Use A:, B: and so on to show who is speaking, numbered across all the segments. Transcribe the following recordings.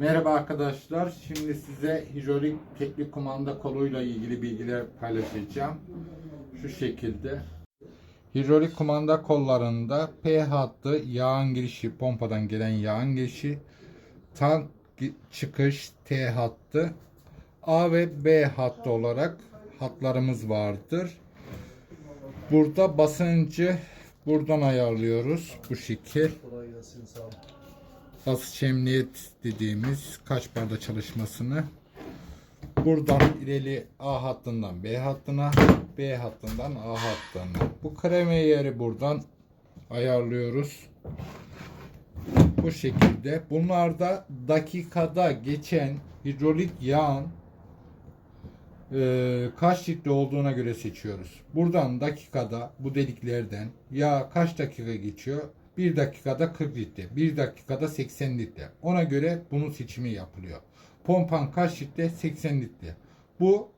A: Merhaba arkadaşlar. Şimdi size hidrolik teknik kumanda koluyla ilgili bilgiler paylaşacağım. Şu şekilde. Hidrolik kumanda kollarında P hattı yağın girişi, pompadan gelen yağın girişi, tank çıkış T hattı, A ve B hattı olarak hatlarımız vardır. Burada basıncı buradan ayarlıyoruz bu şekil. Basınç emniyet dediğimiz kaç barda çalışmasını buradan ileri A hattından B hattına B hattından A hattına bu kreme yeri buradan ayarlıyoruz bu şekilde bunlarda dakikada geçen hidrolik yağın e, kaç litre olduğuna göre seçiyoruz. Buradan dakikada bu deliklerden yağ kaç dakika geçiyor? 1 dakikada 40 litre, 1 dakikada 80 litre. Ona göre bunun seçimi yapılıyor. Pompan kaç litre? 80 litre. Bu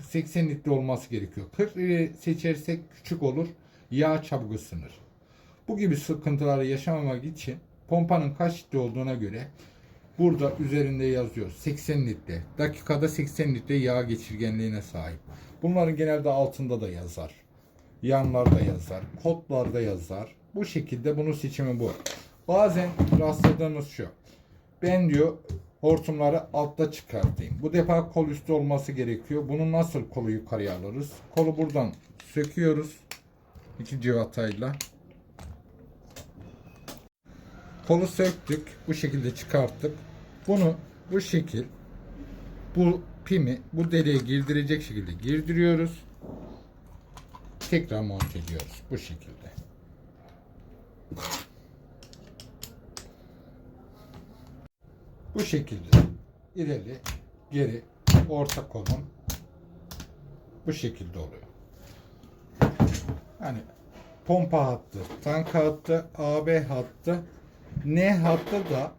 A: 80 litre olması gerekiyor. 40 litre seçersek küçük olur. Yağ çabuk ısınır. Bu gibi sıkıntıları yaşamamak için pompanın kaç litre olduğuna göre Burada üzerinde yazıyor 80 litre. Dakikada 80 litre yağ geçirgenliğine sahip. Bunların genelde altında da yazar. Yanlarda yazar. Kodlarda yazar. Bu şekilde bunun seçimi bu. Bazen rastladığımız şu. Ben diyor hortumları altta çıkartayım. Bu defa kol üstü olması gerekiyor. Bunu nasıl kolu yukarıya alırız? Kolu buradan söküyoruz. İki civatayla. Kolu söktük. Bu şekilde çıkarttık. Bunu bu şekil bu pimi bu deliğe girdirecek şekilde girdiriyoruz. Tekrar monte ediyoruz bu şekilde. Bu şekilde ileri geri orta kolun bu şekilde oluyor. Yani pompa hattı, tank hattı, AB hattı, N hattı da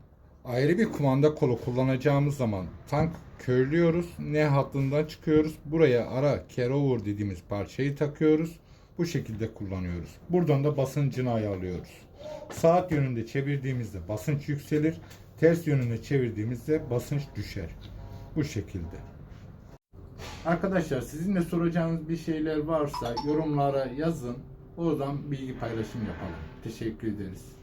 A: ayrı bir kumanda kolu kullanacağımız zaman tank körlüyoruz. N hattından çıkıyoruz. Buraya ara carryover dediğimiz parçayı takıyoruz. Bu şekilde kullanıyoruz. Buradan da basıncını ayarlıyoruz. Saat yönünde çevirdiğimizde basınç yükselir. Ters yönünde çevirdiğimizde basınç düşer. Bu şekilde. Arkadaşlar sizin de soracağınız bir şeyler varsa yorumlara yazın. Oradan bilgi paylaşım yapalım. Teşekkür ederiz.